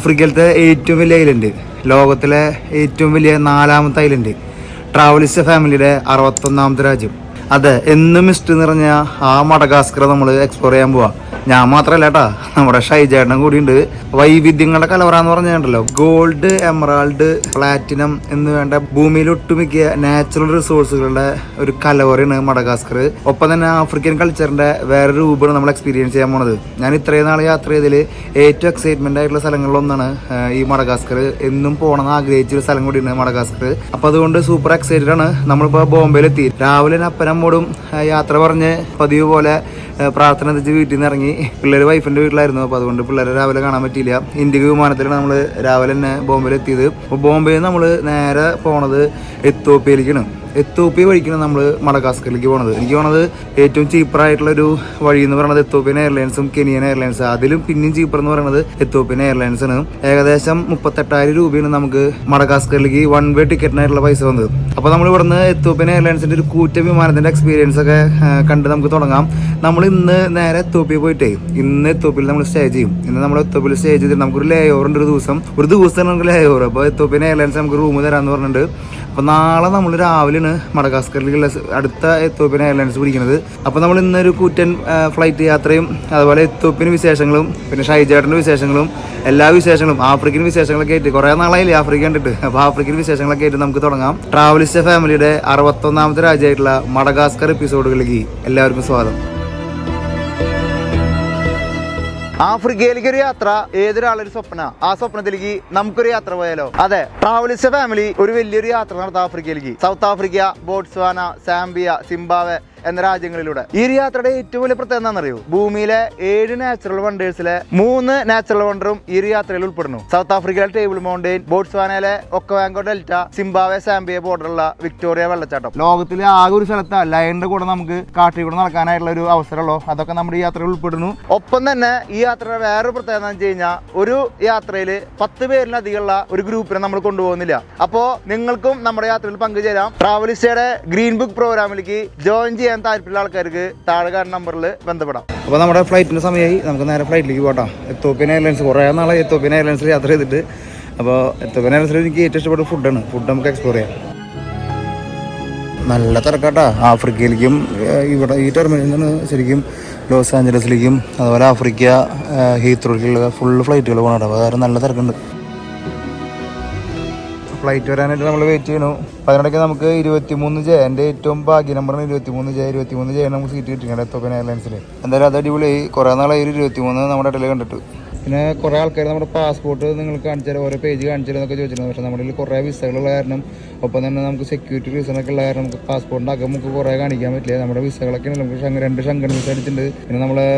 ആഫ്രിക്കയിലത്തെ ഏറ്റവും വലിയ ഐലൻഡ് ലോകത്തിലെ ഏറ്റവും വലിയ നാലാമത്തെ ഐലൻഡ് ട്രാവലിസ്റ്റ് ഫാമിലിയുടെ അറുപത്തൊന്നാമത്തെ രാജ്യം. അതെ എന്നും മിസ്റ്റ് നിറഞ്ഞ ആ മടഗാസ്കർ നമ്മൾ എക്സ്പ്ലോർ ചെയ്യാൻ പോവാ. ഞാൻ മാത്രല്ല കേട്ടാ നമ്മുടെ ഷൈജേട്ടനും കൂടി ഉണ്ട് വൈവിധ്യങ്ങളുടെ കലവറ എന്ന് പറഞ്ഞിട്ടുണ്ടല്ലോ. ഗോൾഡ് എമറാൾഡ് പ്ലാറ്റിനം എന്ന് വേണ്ട ഭൂമിയിൽ ഒട്ടുമിക്ക നാച്ചുറൽ റിസോഴ്സുകളുടെ ഒരു കലവറയാണ് മടഗാസ്കർ ഒപ്പം തന്നെ ആഫ്രിക്കൻ കൾച്ചറിന്റെ വേറെ രൂപമാണ് നമ്മൾ എക്സ്പീരിയൻസ് ചെയ്യാൻ പോണത്. ഞാൻ ഇത്രയും നാൾ യാത്ര ചെയ്തതിൽ ഏറ്റവും എക്സൈറ്റ്മെന്റ് ആയിട്ടുള്ള സ്ഥലങ്ങളിലൊന്നാണ് ഈ മടഗാസ്കർ എന്നും പോകണമെന്ന് ആഗ്രഹിച്ച ഒരു സ്ഥലം കൂടിയാണ് മടഗാസ്കർ അപ്പൊ അതുകൊണ്ട് സൂപ്പർ എക്സൈറ്റഡ് ആണ് നമ്മളിപ്പോ ബോംബെയിലെത്തി. രാവിലെ അപ്പനമ്മോടും യാത്ര പറഞ്ഞ് പതിവ് പോലെ പ്രാർത്ഥന വീട്ടിൽ നിന്ന് ഇറങ്ങി. പിള്ളേർ വൈഫിന്റെ വീട്ടിലായിരുന്നു. അപ്പോൾ അതുകൊണ്ട് പിള്ളേരെ രാവിലെ കാണാൻ പറ്റിയില്ല. ഇന്ത്യയ്ക്ക് വിമാനത്തിലാണ് നമ്മൾ രാവിലെ തന്നെ ബോംബെയിൽ എത്തിയത്. അപ്പോൾ ബോംബെയിൽ നമ്മൾ നേരെ പോണത് എത്തോപ്യയിലേക്കാണ് എത്തോപ്യ വഴിക്കാണ് നമ്മൾ മടക്കാസ്കറിലേക്ക് പോണത്. എനിക്ക് പോണത് ഏറ്റവും ചീപ്പർ ആയിട്ടുള്ള ഒരു വഴി എന്ന് പറയുന്നത് എത്തോപ്യൻ എയർലൈൻസും കെനിയൻ എയർലൈൻസ് അതിലും പിന്നെയും ചീപ്പർ എന്ന് പറയുന്നത് എത്തോപ്യൻ എയർലൈൻസ് ആണ്. ഏകദേശം മുപ്പത്തെട്ടായിരം രൂപയാണ് നമുക്ക് മടക്കാസ്കറിലേക്ക് വൺ വേ ടിക്കറ്റിനായിട്ടുള്ള പൈസ വന്നത്. അപ്പോൾ നമ്മൾ ഇവിടുന്ന് എത്തോപ്യൻ എയർലൈൻസിന്റെ ഒരു കൂറ്റ വിമാനത്തിന്റെ എക്സ്പീരിയൻസ് ഒക്കെ കണ്ട് നമുക്ക് തുടങ്ങാം. നമ്മൾ ഇന്ന് നേരെ എത്തോപ്യ പോയിട്ടേ ഇന്ന് എത്തോപ്യയിൽ നമ്മൾ സ്റ്റേ ചെയ്യും. ഇന്ന് നമ്മൾ എത്തോപ്യയിൽ സ്റ്റേ ചെയ്തിട്ട് നമുക്കൊരു ലേ ഓവർ ഉണ്ട് ഒരു ദിവസം. ഒരു ദിവസം നമുക്ക് ലേ ഓവർ അപ്പോൾ എത്തോപ്യൻ എയർലൈൻസ് നമുക്ക് റൂം തരാന്ന് പറഞ്ഞിട്ടുണ്ട്. അപ്പോൾ നാളെ നമ്മൾ രാവിലെയാണ് മടഗാസ്കറിലേക്കുള്ള അടുത്ത എത്തോപ്യൻ എയർലൈൻസ് പിടിക്കുന്നത്. അപ്പോൾ നമ്മൾ ഇന്നൊരു കൂറ്റൻ ഫ്ലൈറ്റ് യാത്രയും അതുപോലെ എത്തോപ്യൻ വിശേഷങ്ങളും പിന്നെ ഷൈജേട്ടന്റെ വിശേഷങ്ങളും എല്ലാ വിശേഷങ്ങളും ആഫ്രിക്കൻ വിശേഷങ്ങളൊക്കെ ആയിട്ട് കുറേ നാളായില്ലേ ആഫ്രിക്ക കണ്ടിട്ട്. അപ്പോൾ ആഫ്രിക്കൻ വിശേഷങ്ങളൊക്കെ ആയിട്ട് നമുക്ക് തുടങ്ങാം. ട്രാവലിസ്റ്റ് ഫാമിലിയുടെ അറുപത്തൊന്നാമത്തെ രാജ്യമായിട്ടുള്ള മടഗാസ്കർ എപ്പിസോഡുകളിലേക്ക് എല്ലാവർക്കും സ്വാഗതം. ആഫ്രിക്കയിലേക്ക് ഒരു യാത്ര ഏതൊരാളൊരു സ്വപ്ന? ആ സ്വപ്നത്തിലേക്ക് നമുക്കൊരു യാത്ര പോയാലോ? അതെ ട്രാവലിസ്റ്റ് ഫാമിലി ഒരു വലിയൊരു യാത്ര നടത്താം ആഫ്രിക്കയിലേക്ക്. South Africa Botswana Zambia Zimbabwe എന്ന രാജ്യങ്ങളിലൂടെ. ഈ ഒരു യാത്രയുടെ ഏറ്റവും വലിയ പ്രത്യേകത എന്താണെന്നറിയോ? ഭൂമിയിലെ ഏഴ് നാച്ചുറൽ വണ്ടേഴ്സിലെ മൂന്ന് നാച്ചുറൽ വണ്ടറും ഈ ഒരു യാത്രയിൽ ഉൾപ്പെടുന്നു. സൗത്ത് ആഫ്രിക്കയിലെ ടേബിൾ മൗണ്ടെയിൻ ബോട്സ്വാനയിലെ ഒക്കവാങ്കോ ഡെൽറ്റ സിംബാവെ സാംബിയ ബോർഡറുള്ള വിക്ടോറിയ വെള്ളച്ചാട്ടം. ലോകത്തിലെ ആകെ ഒരു സ്ഥലത്ത് ലയന്റെ കൂടെ നമുക്ക് കാട്ടിൽ കൂടെ നടക്കാനായിട്ടുള്ള ഒരു അവസരമുള്ളൂ. അതൊക്കെ നമ്മുടെ ഈ യാത്രയിൽ ഉൾപ്പെടുന്നു. ഒപ്പം തന്നെ ഈ യാത്രയുടെ വേറൊരു പ്രത്യേകത എന്ന് വെച്ച് കഴിഞ്ഞാൽ ഒരു യാത്രയിൽ പത്ത് പേരിലധികമുള്ള ഒരു ഗ്രൂപ്പിനെ നമ്മൾ കൊണ്ടുപോകുന്നില്ല. അപ്പോൾ നിങ്ങൾക്കും നമ്മുടെ യാത്രയിൽ പങ്കുചേരാം. ട്രാവലിസ്റ്റയുടെ ഗ്രീൻ ബുക്ക് പ്രോഗ്രാമിലേക്ക് ജോയിൻ ചെയ്യാൻ താല്പര്യമുള്ള ആൾക്കാർക്ക് താഴെ കാണുന്ന നമ്പറിൽ ബന്ധപ്പെടാം. അപ്പോൾ നമ്മുടെ ഫ്ലൈറ്റിന്റെ സമയമായി നമുക്ക് നേരെ ഫ്ലൈറ്റിലേക്ക് പോകാം എത്തോപ്യൻ എയർലൈൻസ് കുറേ നാളെ എത്തോപ്യൻ എയർലൈൻസിൽ യാത്ര ചെയ്തിട്ട്. അപ്പോൾ എത്തോപ്യൻ എയർലൈൻസിൽ എനിക്ക് ഏറ്റവും ഇഷ്ടപ്പെട്ട ഫുഡാണ് ഫുഡ് നമുക്ക് എക്സ്പ്ലോർ ചെയ്യാം. നല്ല തിരക്കാട്ടാ. ആഫ്രിക്കയിലേക്കും ഇവിടെ ഈ ടെർമിനലിൽ നിന്ന് ശരിക്കും ലോസ് ആഞ്ചലസിലേക്കും അതുപോലെ ആഫ്രിക്ക ഹീത്രോയിലേക്കുള്ള ഫുൾ ഫ്ലൈറ്റുകൾ പോകണം അപ്പോൾ കാരണം നല്ല തിരക്കുണ്ട്. ഫ്ലൈറ്റ് വരാനായിട്ട് നമ്മൾ വെയിറ്റ് ചെയ്യണു അതിനിടയ്ക്ക് നമുക്ക് ഇരുപത്തിമൂന്ന് ജെ എന്റെ ഏറ്റവും ഭാഗ്യ നമ്പറാണ് ഇരുപത്തിമൂന്ന് ജെ ഇരുപത്തിമൂന്ന് ജെ നമുക്ക് സീറ്റ് കിട്ടിയിട്ടുണ്ട് എത്തോപ്പൻ എയർലൈൻസിൽ എന്തായാലും അത് അടിപൊളിയായി. കുറേ നാളായി ഒരു ഇരുപത്തിമൂന്ന് നമ്മുടെ ഇടയിൽ കണ്ടിട്ട്. പിന്നെ കുറേ ആൾക്കാർ നമ്മുടെ പാസ്പോർട്ട് നിങ്ങൾ കാണിച്ചാൽ ഓരോ പേജ് കാണിച്ചാൽ എന്നൊക്കെ ചോദിച്ചിരുന്നു. പക്ഷേ നമ്മുടെ കുറേ വിസകളുള്ള കാരണം ഒപ്പം തന്നെ നമുക്ക് സെക്യൂരിറ്റി റീസൺ ഒക്കെ ഉള്ള കാരണം നമുക്ക് പാസ്പോർട്ടിന്റെ അകം നമുക്ക് കുറേ കാണിക്കാൻ പറ്റില്ല. നമ്മുടെ വിസകളൊക്കെ. നമുക്ക് രണ്ട് ഷങ്കൻ വിസ അടിച്ചിട്ടുണ്ട് പിന്നെ നമ്മളെ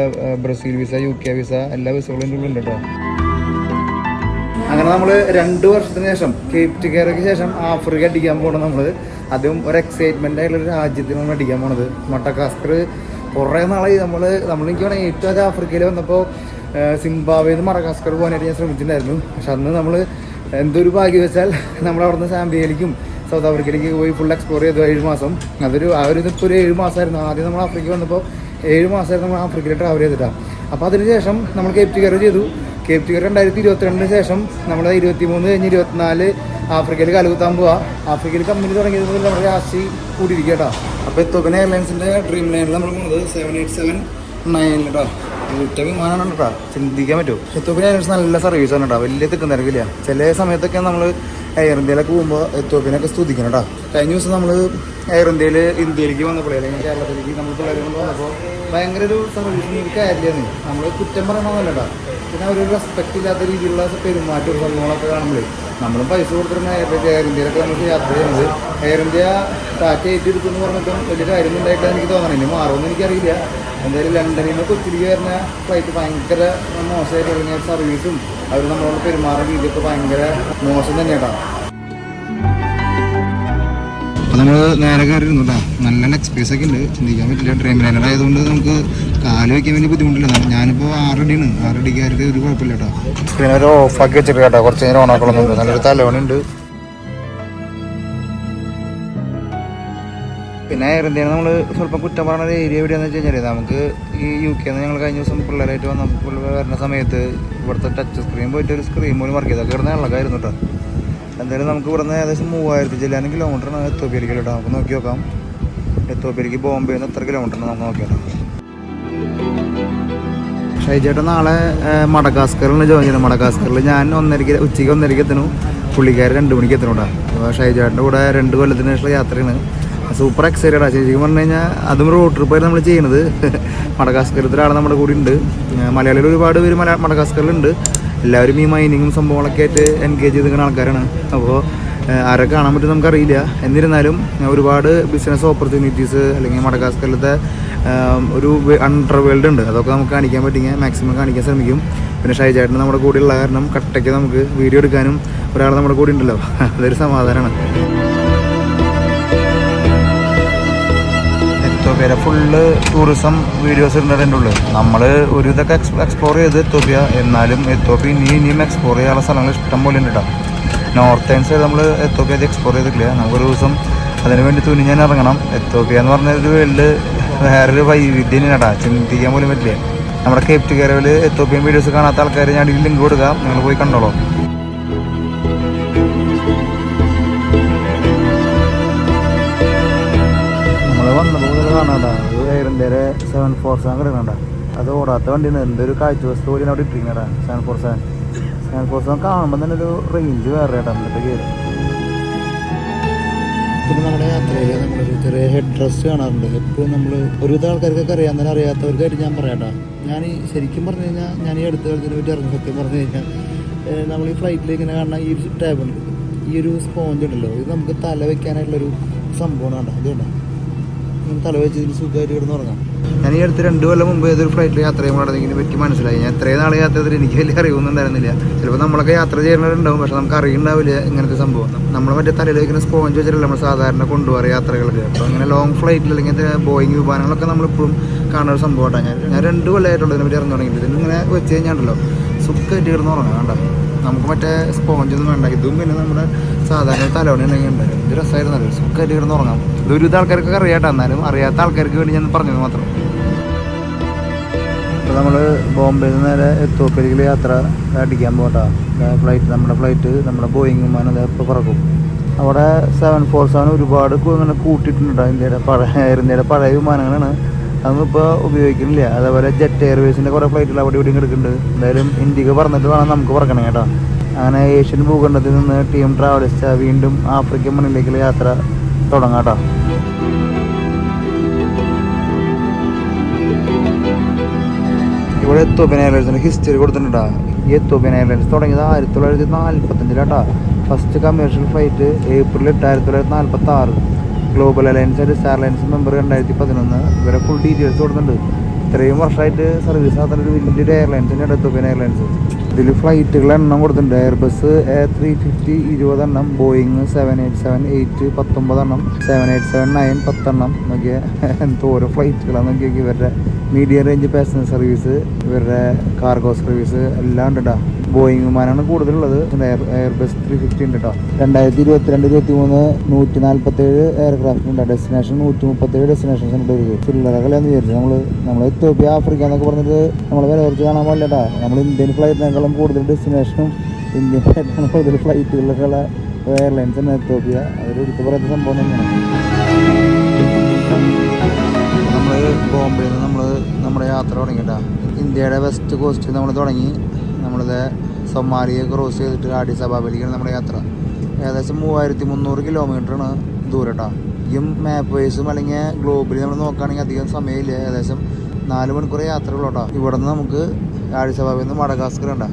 Brazil visa U K visa എല്ലാ വിസകളും ഉണ്ട് കേട്ടോ. അങ്ങനെ നമ്മൾ രണ്ട് വർഷത്തിന് ശേഷം കേപ്റ്റ് കെയർക്ക് ശേഷം ആഫ്രിക്ക അടിക്കാൻ പോകണം നമ്മൾ അതും ഒരു എക്സൈറ്റ്മെന്റ് ആയിട്ടുള്ള രാജ്യത്തിന് നമ്മൾ അടിക്കാൻ പോണത്. മട്ടക്കാസ്കർ കുറേ നാളായി നമ്മൾ നമ്മൾ എനിക്ക് വേണമെങ്കിൽ ഏറ്റവും അധികം ആഫ്രിക്കയിൽ വന്നപ്പോൾ നിന്ന് മടക്കാസ്കർ പോകാനായിട്ട് ഞാൻ ശ്രമിച്ചിട്ടുണ്ടായിരുന്നു. പക്ഷെ അന്ന് നമ്മൾ എന്തൊരു ഭാഗ്യം വെച്ചാൽ നമ്മൾ അവിടുന്ന് സാമ്പിയയിലേക്കും സൗത്ത് ആഫ്രിക്കയിലേക്ക് പോയി ഫുൾ എക്സ്പ്ലോർ ചെയ്തു ഏഴ് മാസം. അതൊരു ആ ഒരു ഇതിപ്പോൾ ഒരു ഏഴ് മാസമായിരുന്നു ആദ്യം നമ്മൾ ആഫ്രിക്ക വന്നപ്പോൾ ഏഴ് മാസമായിരുന്നു നമ്മൾ ആഫ്രിക്കയിൽ ട്രാവൽ ചെയ്തിട്ടാണ് അപ്പോൾ അതിനുശേഷം നമ്മൾ കേപ് ടുഗർ ചെയ്തു. കേപ് ടുഗർ രണ്ടായിരത്തി ഇരുപത്തിരണ്ടിന് ശേഷം നമ്മൾ ഇരുപത്തി മൂന്ന് കഴിഞ്ഞ് ഇരുപത്തിനാല് ആഫ്രിക്കയിൽ കാലുകുത്താൻ പോവാ. ആഫ്രിക്കയിൽ കമ്പനി തുടങ്ങിയത് മുതൽ നമ്മുടെ രാശി കൂടിയിരിക്കുക കേട്ടോ അപ്പോൾ എത്തോപ്പൻ എയർലൈൻസിന്റെ ഡ്രീം ലൈനിൽ നമ്മൾ പോകുന്നത് സെവൻ എയ്റ്റ് സെവൻ നയൻ കേട്ടോ ഉച്ച വിമാനമാണ് ചിന്തിക്കാൻ എത്തോപ്യൻ എയർലൈൻസ് നല്ല ആണ് കേട്ടോ വലിയ തിക്കും തിരക്കില്ല. ചില സമയത്തൊക്കെ നമ്മൾ എയർ ഇന്ത്യയിലൊക്കെ പോകുമ്പോൾ എത്തോപ്യനൊക്കെ സ്തുതിക്കണം കേട്ടോ കഴിഞ്ഞ ദിവസം നമ്മൾ എയർ ഇന്ത്യയിൽ ഇന്ത്യയിലേക്ക് വന്നപ്പോൾ അല്ലെങ്കിൽ കേരളത്തിലേക്ക് നമ്മൾ പിള്ളേരെ വന്നപ്പോൾ ഭയങ്കര ഒരു സർവീസ് കാര്യമാണ് നമ്മൾ കുറ്റം പറയണമെന്നല്ല കേട്ടോ പിന്നെ ഒരു റെസ്പെക്റ്റ് ഇല്ലാത്ത രീതിയിലുള്ള പെരുമാറ്റം സംഭവങ്ങളൊക്കെ കാണുമ്പോഴേ നമ്മളും പൈസ കൊടുത്തിരുന്ന എയർ ഇന്ത്യയിലൊക്കെ നമുക്ക് യാത്ര ചെയ്യുന്നത്. എയർ ഇന്ത്യ ടാറ്റ ഏറ്റെടുത്തെന്ന് പറഞ്ഞിട്ടും വലിയ കാര്യം ഉണ്ടായിട്ടാണ് എനിക്ക് തോന്നണം ഇനി മാറുമെന്ന് എനിക്കറിയില്ല. എന്തായാലും ലണ്ടനിൽ നിന്ന് കൊച്ചിയിലേക്ക് വരുന്ന ഫ്ലൈറ്റ് ഭയങ്കര മോശമായിട്ട് ഇറങ്ങിയ സർവീസും അവർ നമ്മളോട് പെരുമാറുന്ന രീതിയൊക്കെ ഭയങ്കര മോശം തന്നെയാട്ടോ നമ്മൾ നേരെ കയറിയിരുന്നു കേട്ടോ നല്ല ലെഗ് സ്പേസ് ഒക്കെ ഉണ്ട്. ചിന്തിക്കാൻ പറ്റില്ല. ട്രെയിൻ ലൈനർ ആയതുകൊണ്ട് നമുക്ക് കാൽ വയ്ക്കാൻ വേണ്ടി ബുദ്ധിമുട്ടില്ല. ഞാനിപ്പോൾ ആറടിയാണ് കയറിയിട്ട് ഒരു കുഴപ്പമില്ല കേട്ടോ പിന്നെ ഒരു ഓഫാക്കി വെച്ചിട്ട് കേട്ടോ കുറച്ച് നേരം ഓണാക്കണമെന്നുണ്ട് നല്ലൊരു തലവണ ഉണ്ട്. പിന്നെ എയർ നമ്മൾ സ്വല്പം കുറ്റം പറഞ്ഞ ഒരു ഏരിയ എവിടെയാണെന്ന് വെച്ച് കഴിഞ്ഞാൽ നമുക്ക് ഈ യു കെന്ന് ഞങ്ങൾ കഴിഞ്ഞ ദിവസം പിള്ളേരായിട്ട് വന്ന വരുന്ന സമയത്ത് ഇവിടുത്തെ ടച്ച് സ്ക്രീൻ പോയിട്ട് ഒരു സ്ക്രീൻ പോലും വർക്ക് ചെയ്തത് കിടന്ന ഇളകായിരുന്നു കേട്ടോ എന്തായാലും നമുക്ക് ഇവിടുന്ന് ഏകദേശം മൂവായിരത്തി കിലോമീറ്റർ ആണ് എത്തോപ്പിയിലേക്ക് കേട്ടോ നമുക്ക് നോക്കി നോക്കാം. എത്തോപ്പിയിലേക്ക് ബോംബെ നിന്ന് എത്ര കിലോമീറ്റർ നമുക്ക് നോക്കാം ഷൈജേട്ടൻ നാളെ മടക്കാസ്കറിലാണ് ജോയിൻ ചെയ്യണം. മടക്കാസ്കറിൽ ഞാൻ ഒന്നരക്ക് ഉച്ചയ്ക്ക് ഒന്നരക്ക് എത്തണു പുള്ളിക്കാർ രണ്ട് മണിക്ക് എത്തണം കേട്ടോ. അപ്പോൾ ഷൈജേട്ടന്റെ കൂടെ രണ്ട് കൊല്ലത്തിന് ശേഷമുള്ള യാത്രയാണ്. സൂപ്പർ എക്സൈറ്റഡ് ആ ശരിക്കും പറഞ്ഞു കഴിഞ്ഞാൽ അതും റോഡ് ട്രിപ്പായിട്ട് നമ്മൾ ചെയ്യുന്നത്. മടക്കാസ്കരത്തിൽ ഒരാൾ നമ്മുടെ കൂടെ ഉണ്ട്. മലയാളികൾ ഒരുപാട് പേര് മല മടക്കാസ്കറിലുണ്ട് എല്ലാവരും ഈ മൈനിങ്ങും സംഭവങ്ങളൊക്കെ ആയിട്ട് എൻഗേജ് ചെയ്ത് നിൽക്കുന്ന ആൾക്കാരാണ് അപ്പോൾ ആരെ കാണാൻ പറ്റും നമുക്കറിയില്ല. എന്നിരുന്നാലും ഒരുപാട് ബിസിനസ് ഓപ്പർച്യൂണിറ്റീസ് അല്ലെങ്കിൽ മടക്കാസ്കറിലത്തെ ഒരു അണ്ടർ വേൾഡ് ഉണ്ട്. അതൊക്കെ നമുക്ക് കാണിക്കാൻ പറ്റിയ മാക്സിമം കാണിക്കാൻ ശ്രമിക്കും. പിന്നെ ഷൈജായിട്ട് നമ്മുടെ കൂടെയുള്ള കാരണം കട്ടയ്ക്ക് നമുക്ക് വീഡിയോ എടുക്കാനും ഒരാൾ നമ്മുടെ കൂടെ ഉണ്ടല്ലോ. അതൊരു സമാധാനമാണ് എത്തോപ്യയിലെ ഫുള്ള് ടൂറിസം വീഡിയോസ് ഉണ്ട് എന്റെ ഉള്ളിൽ. നമ്മൾ ഒരു ഇതൊക്കെ എക്സ്പ്ലോർ ചെയ്ത് എത്തോപ്യ എന്നാലും എത്തോപ്യ ഇനി ഇനിയും എക്സ്പ്ലോർ ചെയ്യാനുള്ള സ്ഥലങ്ങൾ ഇഷ്ടം പോലെ ഉണ്ട് കേട്ടോ നോർത്തേൺ സൈഡ് നമ്മൾ എത്തോപ്യ അത് എക്സ്പ്ലോർ ചെയ്തിട്ടില്ല. നമുക്കൊരു ദിവസം അതിന് വേണ്ടി തുനിഞ്ഞാൻ ഇറങ്ങണം. എത്തോപ്യ എന്ന് പറഞ്ഞ ഒരു വേൾഡ് വേറൊരു വൈവിധ്യം കേട്ടാ ചിന്തിക്കാൻ പോലും പറ്റില്ല. നമ്മുടെ കേപ്റ്റ് കരവിൽ എത്തോപ്യൻ വീഡിയോസ് കാണാത്ത ആൾക്കാർ ഞാൻ ലിങ്ക് കൊടുക്കാം. നിങ്ങൾ പോയി കണ്ടോളൂ. വന്നപ്പോൾ മുതൽ കാണാണ്ട. ഒരു ഇന്ത്യയുടെ സെവൻ ഫോർ സെവൻ കിടക്കണ്ട അത് ഓടാത്ത വണ്ടിയാണ് എന്തൊരു കാഴ്ച വസ്തു പോലും അവിടെ ഇട്ടിരിക്കണടാ seven four seven seven four seven കാണുമ്പോൾ തന്നെ ഒരു റേഞ്ച് വേറെ കേട്ടോ എന്നിട്ട് കയറി പിന്നെ നമ്മുടെ യാത്രയിൽ നമ്മളൊരു ചെറിയ ഹെഡ് ഡ്രസ് കാണാറുണ്ട്. എപ്പോഴും നമ്മൾ ഒരുവിധ ആൾക്കാർക്കൊക്കെ അറിയാം. എന്നാലും അറിയാത്തവർക്കായിട്ട് ഞാൻ പറയാട്ടാ ഞാൻ ഈ ശരിക്കും പറഞ്ഞു കഴിഞ്ഞാൽ ഞാൻ ഈ അടുത്ത കാലത്തിനെ പറ്റി ഇറങ്ങി സത്യം പറഞ്ഞു കഴിഞ്ഞാൽ നമ്മൾ ഈ ഫ്ലൈറ്റിൽ ഇങ്ങനെ കാണുന്ന ഈ ഒരു ഈ ഒരു സ്പോഞ്ച് ഉണ്ടല്ലോ. ഇത് നമുക്ക് തല വെക്കാനായിട്ടുള്ളൊരു സംഭവമാണ് കേട്ടോ. അതുകൊണ്ടാണ് നമുക്ക് തല വെച്ച് ഇതിൽ സുഖമായിട്ട് കിടന്ന് ഞാൻ ഈ അടുത്ത് രണ്ട് കൊല്ലം മുമ്പ് ഏതൊരു ഫ്ലൈറ്റിൽ യാത്ര ചെയ്യുമ്പോൾ ഇതിനെ പറ്റി മനസ്സിലായി. ഞാൻ ഇത്രയും നാളെ യാത്ര ചെയ്തിട്ട് എനിക്ക് വലിയ അറിവൊന്നും ഉണ്ടായിരുന്നില്ല ചിലപ്പോൾ നമ്മളൊക്കെ യാത്ര ചെയ്യുന്നവരുണ്ടാവും പക്ഷെ നമുക്ക് അറിയുണ്ടാവില്ല ഇങ്ങനത്തെ സംഭവം. നമ്മൾ മറ്റേ തലയിൽ വയ്ക്കുന്ന സ്പോഞ്ച് വെച്ചിട്ടല്ല നമ്മൾ സാധാരണ കൊണ്ടുപോകാറ് യാത്രകൾക്ക്. അപ്പോൾ അങ്ങനെ ലോങ് ഫ്ലൈറ്റിൽ അല്ലെങ്കിൽ ബോയിങ് വിമാനങ്ങളൊക്കെ നമ്മളിപ്പോഴും കാണുന്ന ഒരു സംഭവമായിട്ടാണ് ഞാൻ ഞാൻ രണ്ട് കൊല്ലമായിട്ടുള്ളതിനെ പറ്റി ഇറങ്ങി തുടങ്ങിയിട്ട് ഇതിന് ഇങ്ങനെ വെച്ച് കഴിഞ്ഞാണ്ടല്ലോ. സുഖമായിട്ട് കിടന്ന് ഉറങ്ങാം വേണ്ട നമുക്ക് മറ്റേ സ്പോഞ്ചൊന്നും വേണ്ട. ഇതും പിന്നെ നമ്മുടെ സാധാരണ തലോണി ഉണ്ടെങ്കിൽ ഉണ്ട് രസമായിരുന്നു രസമായിരുന്നല്ലോ സുഖമായിട്ട് കിടന്ന് ഉറങ്ങാം. ഇതൊരു ആൾക്കാർക്കൊക്കെ അറിയാട്ടോ എന്നാലും അറിയാത്ത ആൾക്കാർക്ക് വേണ്ടി ഞാൻ പറഞ്ഞത് മാത്രം. ഇപ്പോൾ നമ്മൾ ബോംബെയിൽ നിന്ന് നേരെ എത്തോപ്പിലേക്ക് യാത്ര അടിക്കാൻ പോകട്ടാ. ഫ്ലൈറ്റ് നമ്മുടെ ഫ്ലൈറ്റ് നമ്മുടെ ബോയിങ് വിമാനം ഇപ്പോൾ പറക്കും. അവിടെ സെവൻ ഫോർ സെവൻ ഒരുപാട് ഇങ്ങനെ കൂട്ടിയിട്ടുണ്ട് ഇന്ത്യയുടെ പഴയ എയർ ഇന്ത്യയുടെ പഴയ വിമാനങ്ങളാണ്. അതൊന്നും ഉപയോഗിക്കുന്നില്ല. അതേപോലെ ജെറ്റ് എയർവേസിന്റെ കുറേ ഫ്ലൈറ്റുകൾ അവിടെ ഇവിടെയും കിടക്കുന്നുണ്ട്. എന്തായാലും ഇന്ത്യയ്ക്ക് പറഞ്ഞിട്ട് വേണം നമുക്ക് പറക്കണം കേട്ടോ. അങ്ങനെ ഏഷ്യൻ ഭൂഖണ്ഡത്തിൽ നിന്ന് ടീം ട്രാവലിസ്റ്റ് വീണ്ടും ആഫ്രിക്കൻ മണ്ണിലേക്കുള്ള യാത്ര തുടങ്ങാം കേട്ടോ. ഇവിടെ എത്തോപ്യൻ എയർലൈൻസിന് ഹിസ്റ്ററി കൊടുത്തിട്ടുണ്ടാ ഈ എത്തോപ്യൻ എയർലൈൻസ് തുടങ്ങിയത് ആയിരത്തി തൊള്ളായിരത്തി നാൽപ്പത്തഞ്ചിലാട്ടാ ഫസ്റ്റ് കമേഴ്ഷ്യൽ ഫ്ലൈറ്റ് ഏപ്രിൽ എട്ട് ആയിരത്തി തൊള്ളായിരത്തി നാൽപ്പത്തി ആറ് global alliance and star alliance member രണ്ടായിരത്തി പതിനൊന്ന്. ഇവരെ ഫുൾ ഡീറ്റെയിൽസ് കൊടുക്കുന്നുണ്ട് ഇത്രയും വർഷമായിട്ട് സർവീസ് നടത്തുന്ന ഒരു വലിയൊരു എയർലൈൻസ് തന്നെയാണ് എത്തോപ്യൻ എയർലൈൻസ് ഇതിൽ ഫ്ലൈറ്റുകൾ എണ്ണം കൊടുത്തിട്ടുണ്ട്. Airbus A three fifty ഇരുപതെണ്ണം Boeing seven eight seven eight പത്തൊമ്പതെണ്ണം seven eight seven nine പത്തെണ്ണം. നോക്കിയ എന്തോരോ ഫ്ലൈറ്റുകളാണ് നോക്കിയാൽ ഇവരുടെ മീഡിയം റേഞ്ച് പാസഞ്ചർ സർവീസ് ഇവരുടെ കാർഗോ സർവീസ് എല്ലാം ഉണ്ട് ബോയിങ് വിമാനമാണ് കൂടുതലുള്ളത്. എയർ ബസ് ത്രീ ഫിഫ്റ്റി ഉണ്ട് കേട്ടോ രണ്ടായിരത്തി ഇരുപത്തിരണ്ട് ഇരുപത്തി മൂന്ന് നൂറ്റി നാൽപ്പത്തേഴ് എയർക്രാഫ്റ്റ് ഉണ്ട് ഡെസ്റ്റിനേഷൻ നൂറ്റി മുപ്പത്തേഴ് ഡെസ്റ്റിനേഷൻസ് ഉണ്ട് ഒരു ചില്ലറകളെന്ന് വിചാരിച്ചു. നമ്മൾ നമ്മൾ എത്യോപ്യ ആഫ്രിക്ക എന്നൊക്കെ പറഞ്ഞിട്ട് നമ്മൾ വില കുറച്ച് കാണാൻ പാടില്ലട്ടാ നമ്മൾ ഇന്ത്യൻ ഫ്ലൈറ്റിനേക്കാളും കൂടുതൽ ഡെസ്റ്റിനേഷനും ഇന്ത്യൻ ഫ്ലൈറ്റാണ് കൂടുതൽ ഫ്ലൈറ്റുകളിലൊക്കെയുള്ള എയർലൈൻസ് തന്നെ എത്യോപ്യ അതൊരു എടുത്തു പറയുന്ന സംഭവം തന്നെയാണ്. നമ്മൾ ബോംബെയിൽ നിന്ന് നമ്മൾ നമ്മുടെ യാത്ര തുടങ്ങിയിട്ടാണ് ഇന്ത്യയുടെ വെസ്റ്റ് കോസ്റ്റ് നമ്മൾ തുടങ്ങി. നമ്മളിത് സൊമാലിയെ ക്രോസ് ചെയ്തിട്ട് ആഡിസ് അബാബയിലേക്കാണ് നമ്മുടെ യാത്ര. ഏകദേശം മൂവായിരത്തി മുന്നൂറ് കിലോമീറ്ററാണ് ദൂരം കേട്ടോ ഈ മാപ്പ് വൈസും അല്ലെങ്കിൽ ഗ്ലോബലി നമ്മൾ നോക്കുകയാണെങ്കിൽ അധികം സമയമില്ല. ഏകദേശം നാല് മണിക്കൂർ യാത്രകളോട്ടോ ഇവിടെ നിന്ന് നമുക്ക് ആഡിസ് അബാബയിൽ നിന്ന് മടഗാസ്കർ ഉണ്ടാ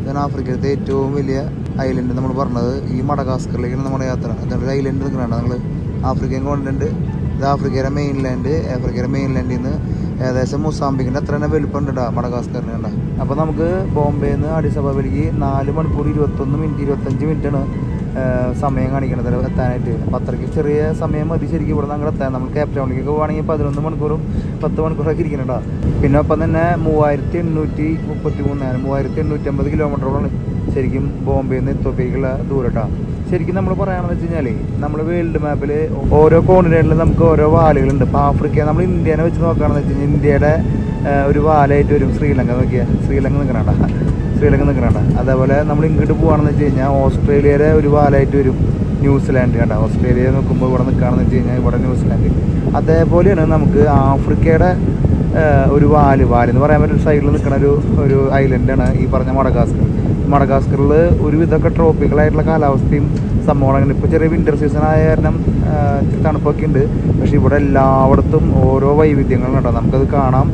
ഇതാണ് ആഫ്രിക്കയിലത്തെ ഏറ്റവും വലിയ ഐലൻഡ് നമ്മൾ പറഞ്ഞത്. ഈ മടഗാസ്കറിലേക്കാണ് നമ്മുടെ യാത്ര. അതാണ് ഐലൻഡ് നിൽക്കുന്നുണ്ട് നമ്മൾ ആഫ്രിക്കൻ കോണ്ടിനെന്റ് ഇത് ആഫ്രിക്കയുടെ മെയിൻലാൻഡ് ആഫ്രിക്കയുടെ മെയിൻലാൻഡിൽ നിന്ന് ഏകദേശം മുസാമ്പിക്കിന്റെ അത്ര തന്നെ വലുപ്പമുണ്ട് കേട്ടോ മടഗാസ്കറിന് കണ്ട. അപ്പോൾ നമുക്ക് ബോംബെയിൽ നിന്ന് അഡിസ് അബാബയിലേക്ക് നാല് മണിക്കൂർ ഇരുപത്തൊന്ന് മിനിറ്റ് ഇരുപത്തഞ്ച് മിനിറ്റാണ് സമയം കാണിക്കണത് എത്താനായിട്ട്. അപ്പോൾ അത്രയ്ക്ക് ചെറിയ സമയം മതി ശരിക്കും ഇവിടെ നിന്ന് അങ്ങോട്ട് എത്താൻ. നമ്മൾ ക്യാപ് ടൗണിലേക്ക് പോകുകയാണെങ്കിൽ പതിനൊന്ന് മണിക്കൂറും പത്ത് മണിക്കൂറൊക്കെ ഇരിക്കണം കേട്ടോ പിന്നെ ഒപ്പം തന്നെ മൂവായിരത്തി എണ്ണൂറ്റി മുപ്പത്തി മൂന്ന് മൂവായിരത്തി എണ്ണൂറ്റി അമ്പത് കിലോമീറ്ററോളാണ് ശരിക്കും ബോംബെയിൽ നിന്ന് എത്തുമ്പോഴേക്കുള്ള ദൂരം കേട്ടോ ശരിക്കും നമ്മൾ പറയുകയാണെന്ന് വെച്ച് കഴിഞ്ഞാൽ നമ്മൾ വേൾഡ് മാപ്പിൽ ഓരോ കോണ്ടിനെന്റിലും നമുക്ക് ഓരോ വാലുകളുണ്ട്. ഇപ്പോൾ ആഫ്രിക്ക നമ്മൾ ഇന്ത്യനെ വെച്ച് നോക്കുകയാണെന്ന് വെച്ച് കഴിഞ്ഞാൽ ഇന്ത്യയുടെ ഒരു വാലായിട്ട് വരും. ശ്രീലങ്ക നോക്കിയാൽ ശ്രീലങ്ക നിൽക്കണണ്ട ശ്രീലങ്ക നിൽക്കണണ്ട അതേപോലെ നമ്മൾ ഇങ്ങോട്ട് പോകുകയാണെന്ന് വെച്ച് കഴിഞ്ഞാൽ ഓസ്ട്രേലിയയുടെ ഒരു വാലായിട്ട് വരും. ന്യൂസിലാൻഡ് കണ്ട. ഓസ്ട്രേലിയ നോക്കുമ്പോൾ ഇവിടെ നിൽക്കുകയാണെന്ന് വെച്ച് കഴിഞ്ഞാൽ ഇവിടെ ന്യൂസിലാൻഡ്. അതേപോലെയാണ് നമുക്ക് ആഫ്രിക്കയുടെ ഒരു വാൽ. വാൽ എന്ന് പറയാൻ പറ്റും സൈഡിൽ നിൽക്കുന്ന ഒരു ഒരു ഐലൻഡാണ് ഈ പറഞ്ഞ മടഗാസ്കർ മടഗാസ്കറിൽ ഒരുവിധമൊക്കെ ട്രോപ്പിക്കലായിട്ടുള്ള കാലാവസ്ഥയും സംഭവങ്ങളാണ് ഇപ്പോൾ ചെറിയ വിന്റർ സീസൺ ആയ കാരണം ഇച്ചിരി തണുപ്പൊക്കെ ഉണ്ട്. പക്ഷേ ഇവിടെ എല്ലായിടത്തും ഓരോ വൈവിധ്യങ്ങളും കേട്ടോ നമുക്കത് കാണാം.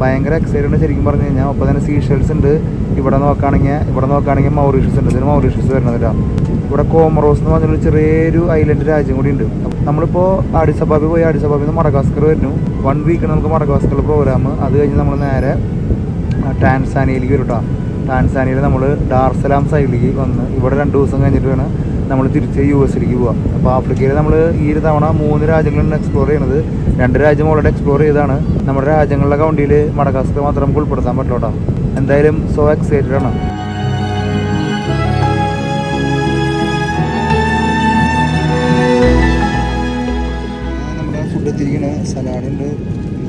ഭയങ്കര എക്സൈറ്റഡ് ശരിക്കും പറഞ്ഞു കഴിഞ്ഞാൽ ഒപ്പം തന്നെ സീഷെൽസ് ഉണ്ട്. ഇവിടെ നോക്കുകയാണെങ്കിൽ ഇവിടെ നോക്കുകയാണെങ്കിൽ മൗറീഷ്യസ് ഉണ്ട്. ഇതിന് മൗറീഷ്യസ് വരുന്നതല്ല ഇവിടെ കോമറോസ് എന്ന് പറഞ്ഞൊരു ചെറിയൊരു ഐലൻഡ് രാജ്യം കൂടി ഉണ്ട്. നമ്മളിപ്പോൾ അഡിസബാബി പോയി. അഡിസബാബിൽ നിന്ന് മടഗാസ്കർ വരുന്നു. വൺ വീക്ക് നമുക്ക് മടഗാസ്കർ പ്രോഗ്രാം അത് കഴിഞ്ഞ് നമ്മൾ നേരെ ടാൻസാനിയയിലേക്ക് വരും കേട്ടോ ടാൻസാനിയയിൽ നമ്മൾ ഡാർസലാം സൈഡിലേക്ക് വന്ന് ഇവിടെ രണ്ട് ദിവസം കഴിഞ്ഞിട്ട് വേണം നമ്മൾ തിരിച്ച് യു എസിലേക്ക് പോവാം. അപ്പോൾ ആഫ്രിക്കയിൽ നമ്മൾ ഈ ഒരു തവണ മൂന്ന് രാജ്യങ്ങളാണ് എക്സ്പ്ലോർ ചെയ്യുന്നത്. രണ്ട് രാജ്യം ഓൾറെഡി എക്സ്പ്ലോർ ചെയ്താണ് നമ്മുടെ രാജ്യങ്ങളുടെ കൗണ്ടിയിൽ മടഗാസ്കർ മാത്രം നമുക്ക് ഉൾപ്പെടുത്താൻ പറ്റുള്ളൂ കേട്ടോ. എന്തായാലും സോ എക്സൈറ്റഡ് ആണ്. എത്തിയിരിക്കണ സലാഡുണ്ട്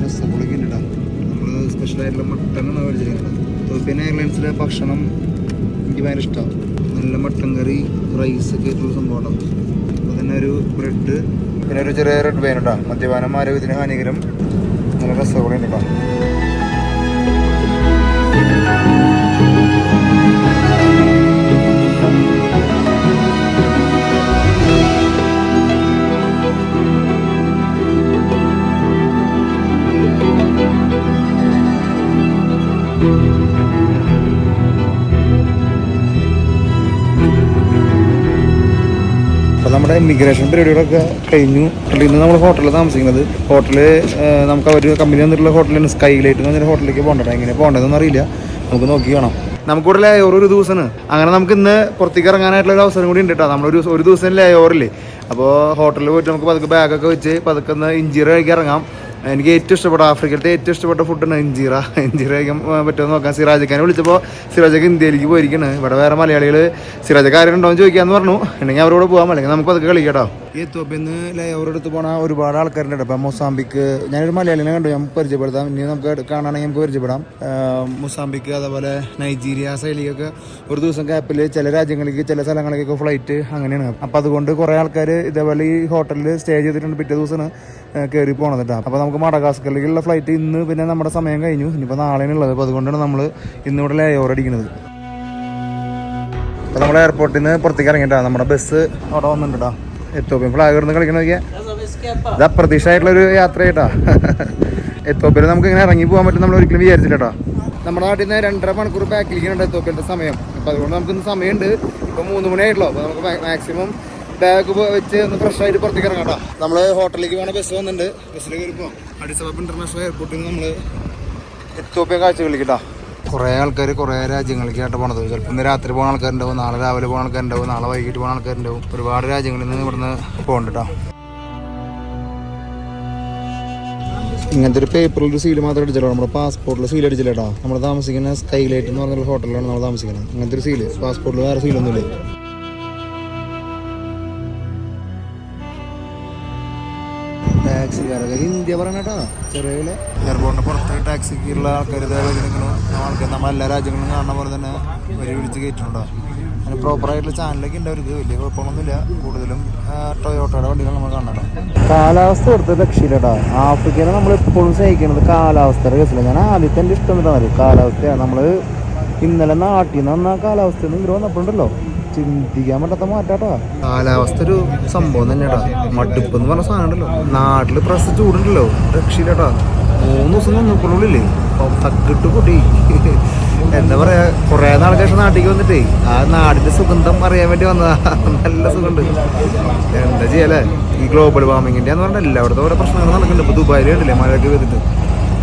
രസഗുളൊക്കെ ഉണ്ട് കേട്ടോ. നമ്മൾ തൊപ്പിയൻ എയർലൈൻസിലെ ഭക്ഷണം എനിക്ക് ഭയങ്കര ഇഷ്ടമാണ് നല്ല മട്ടൻ കറി റൈസ് ഒക്കെ ആയിട്ടുള്ള സംഭവമാണ് അപ്പോൾ തന്നെ ഒരു ബ്രെഡ് പിന്നെ ഒരു ചെറിയ റെഡ് വൈൻ ഉണ്ടാകും മദ്യപാനം ആരോഗ്യത്തിന് ഹാനികരം നല്ല രസഗുളയുണ്ട് കേട്ടോ അപ്പോൾ നമ്മുടെ ഇമിഗ്രേഷൻ പരിപാടികളൊക്കെ കഴിഞ്ഞു. ഇന്ന് നമ്മൾ ഹോട്ടലിൽ താമസിക്കുന്നത്. ഹോട്ടലിൽ നമുക്ക് അവർ കമ്പനി വന്നിട്ടുള്ള ഹോട്ടലാണ് സ്കൈലൈറ്റ് എന്ന് പറഞ്ഞൊരു ഹോട്ടലിലേക്ക് പോകേണ്ടത് എങ്ങനെ പോകേണ്ടതെന്ന് അറിയില്ല. നമുക്ക് നോക്കി കാണാം. നമുക്കിവിടെ ലേ ഓവർ ഒരു ദിവസമാണ്. അങ്ങനെ നമുക്ക് ഇന്ന് പുറത്തേക്ക് ഇറങ്ങാനായിട്ടുള്ള ഒരു അവസരം കൂടി ഉണ്ട് കേട്ടോ. നമ്മളൊരു ഒരു ദിവസം ലേ ഓവറില്ലേ അപ്പോൾ ഹോട്ടലിൽ പോയിട്ട് നമുക്ക് പതുക്കെ ബാഗൊക്കെ വെച്ച് പതുക്കെ ഒന്ന് ഇഞ്ചിറ കഴിക്കാൻ ഇറങ്ങാം. എനിക്ക് ഏറ്റവും ഇഷ്ടപ്പെട്ട ആഫ്രിക്കയിലത്തെ ഏറ്റവും ഇഷ്ടപ്പെട്ട ഫുഡാണ് ഇഞ്ചീറ ഇഞ്ചീറ കഴിക്കാൻ ആ, നോക്കാം. സിറാജക്കാനെ വിളിച്ചപ്പോൾ സിറാജക്ക് ഇന്ത്യയിലേക്ക് പോയിരിക്കണ്. ഇവിടെ വേറെ മലയാളികൾ സിറാജക്ക് ആരെങ്കിലും എന്ന് പറഞ്ഞു. ഉണ്ടെങ്കിൽ അവരോട് പോകാം അല്ലെങ്കിൽ നമുക്ക് അതൊക്കെ കളിക്കട്ടോ ഈ തൊബിന്ന് ലൈ എടുത്ത് പോണ ഒരുപാട് ആൾക്കാരുണ്ട് ഇപ്പം മൊസാമ്പിക്ക് ഞാനൊരു മലയാളിനെ കണ്ടു. ഞാൻ പരിചയപ്പെടുത്താം. ഇനി നമുക്ക് കാണുകയാണെങ്കിൽ നമുക്ക് പരിചയപ്പെടാം. മൊസാമ്പിക്ക് അതേപോലെ നൈജീരിയ സൈലിക്കൊക്കെ ഒരു ദിവസം ഗ്യാപ്പിൽ ചില രാജ്യങ്ങളിലേക്ക് ചില സ്ഥലങ്ങളിലേക്കൊക്കെ ഫ്ലൈറ്റ് അങ്ങനെയാണ്. അപ്പം അതുകൊണ്ട് കുറേ ആൾക്കാർ ഇതേപോലെ ഈ ഹോട്ടലിൽ സ്റ്റേ ചെയ്തിട്ടുണ്ട്. പിറ്റേ ദിവസമാണ്. കയറി പോണത് കേട്ടോ അപ്പോൾ നമുക്ക് മടകാസ്കറിലേക്കുള്ള ഫ്ലൈറ്റ് ഇന്ന് പിന്നെ നമ്മുടെ സമയം കഴിഞ്ഞു. ഇനിയിപ്പോൾ നാളെയാണ് ഉള്ളത് അപ്പോൾ അതുകൊണ്ടാണ് നമ്മൾ ഇന്നിവിടെ ലേ ഓവർ അടിക്കുന്നത്. അപ്പോൾ നമ്മുടെ എയർപോർട്ടിൽ നിന്ന് പുറത്തേക്ക് ഇറങ്ങിയിട്ടാ നമ്മുടെ ബസ് അവിടെ വന്നിട്ടുണ്ട് എത്തോപ്യം ഫ്ലാഗ് ഇടുന്ന് കളിക്കണ നോക്കിയാൽ ഇത് അപ്രതീക്ഷയായിട്ടുള്ള ഒരു യാത്ര കേട്ടാ എത്തോപ്യയിൽ നമുക്ക് ഇങ്ങനെ ഇറങ്ങി പോകാൻ പറ്റും നമ്മൾ ഒരിക്കലും വിചാരിച്ചില്ല കേട്ടോ നമ്മുടെ നാട്ടിൽ നിന്ന് രണ്ടര മണിക്കൂർ ബാക്കിലിരിക്കുന്നുണ്ട് എത്തോപ്യന്റെ സമയം. അപ്പോൾ അതുകൊണ്ട് നമുക്കിന്ന് സമയമുണ്ട്. ഇപ്പോൾ മൂന്ന് മണിയായിട്ടുള്ളൂ. അപ്പോൾ നമുക്ക് മാക്സിമം ബാഗ് വെച്ച് ഒന്ന് ഫ്രഷ് ആയിട്ട് പുറത്തേക്ക് ഇറങ്ങാം കേട്ടോ. ഹോട്ടലിലേക്ക് പോകണ ബസ് വന്നിട്ടുണ്ട്. ബസ്സിൽ കയറി പോകാം ഇന്റർനാഷണൽ എയർപോർട്ടിൽ നിന്ന് നമ്മൾ എത്തോപ്യ കാഴ്ചകളിലേക്ക്. കേട്ടോ കുറേ ആൾക്കാർ കുറേ രാജ്യങ്ങളിലേക്കായിട്ട് പോണത്. ചിലപ്പോൾ ഇന്ന് രാത്രി പോകുന്ന ആൾക്കാരുണ്ടാവും നാളെ രാവിലെ പോകുന്ന ആൾക്കാരുണ്ടാവും നാളെ വൈകിട്ട് പോകുന്ന ആൾക്കാരുണ്ടാവും. ഒരുപാട് രാജ്യങ്ങളിൽ നിന്ന് ഇവിടുന്ന് പോകുന്നുണ്ട് ഇങ്ങനത്തെ ഒരു പേപ്പറിൽ ഒരു സീൽ മാത്രം അടിച്ചല്ലോ നമ്മുടെ പാസ്പോർട്ടിൽ സീൽ അടിച്ചില്ല കേട്ടോ നമ്മൾ താമസിക്കുന്ന സ്കൈലൈറ്റ് എന്ന് പറഞ്ഞൊരു ഹോട്ടലിലാണ് നമ്മൾ താമസിക്കുന്നത് ഇങ്ങനത്തെ ഒരു സീൽ പാസ്പോർട്ടിൽ വേറെ സീലൊന്നുമില്ല ചെറിയ എയർപോർട്ടിന് പുറത്ത് ടാക്സിക്കുള്ള ആൾക്കാർ ആൾക്കാർ നമ്മൾ എല്ലാ രാജ്യങ്ങളും കാണുന്ന പോലെ തന്നെ വരി വിളിച്ച് കയറ്റുന്നുണ്ടോ? അതിന് പ്രോപ്പറായിട്ടുള്ള ചാനലൊക്കെ ഉണ്ട് അവർക്ക്. വലിയ കുഴപ്പമൊന്നുമില്ല കൂടുതലും ടൊയോട്ടയുടെ വണ്ടികൾ നമ്മൾ കാണണം കാലാവസ്ഥ കൊടുത്ത രക്ഷയില്ലട്ടാ ആഫ്രിക്കയിൽ നമ്മൾ എപ്പോഴും സഹിക്കുന്നത് കാലാവസ്ഥയുടെ കേസില്ല ഞാൻ ആദ്യത്തെ എന്റെ ഇഷ്ടം എന്താ കാലാവസ്ഥയാണ്. നമ്മൾ ഇന്നലെ നാട്ടിൽ നിന്ന് വന്ന കാലാവസ്ഥ ഇങ്ങോട്ട് വന്നപ്പോഴുണ്ടല്ലോ. ചിന്തിക്കാൻ പറ്റാത്ത മാറ്റാട്ടോ. കാലാവസ്ഥ ഒരു സംഭവം തന്നെയാട്ടാ മടുപ്പ് എന്ന് പറഞ്ഞ സാധനം ഉണ്ടല്ലോ നാട്ടിൽ പ്രസ് ചൂടുണ്ടല്ലോ. രക്ഷയില്ലട്ടാ. മൂന്ന് ദിവസം നിന്നപ്പോഴുള്ളില്ലേ? തക്കിട്ട് പൊട്ടി. എന്താ പറയാ കുറെ നാൾ ശേഷം നാട്ടിലേക്ക് വന്നിട്ടേ ആ നാടിന്റെ സുഗന്ധം അറിയാൻ വേണ്ടി വന്നതാ. നല്ല സുഖമുണ്ട്. എന്താ ചെയ്യല്ലേ ഈ ഗ്ലോബൽ വാർമിങ്ങിന്റെ എന്ന് പറഞ്ഞാൽ എല്ലായിടത്തും ഓരോ പ്രശ്നങ്ങൾ നടക്കുന്നുണ്ട്. ഇപ്പൊ ദുബായിൽ കണ്ടില്ലേ മഴയൊക്കെ വരുന്നത്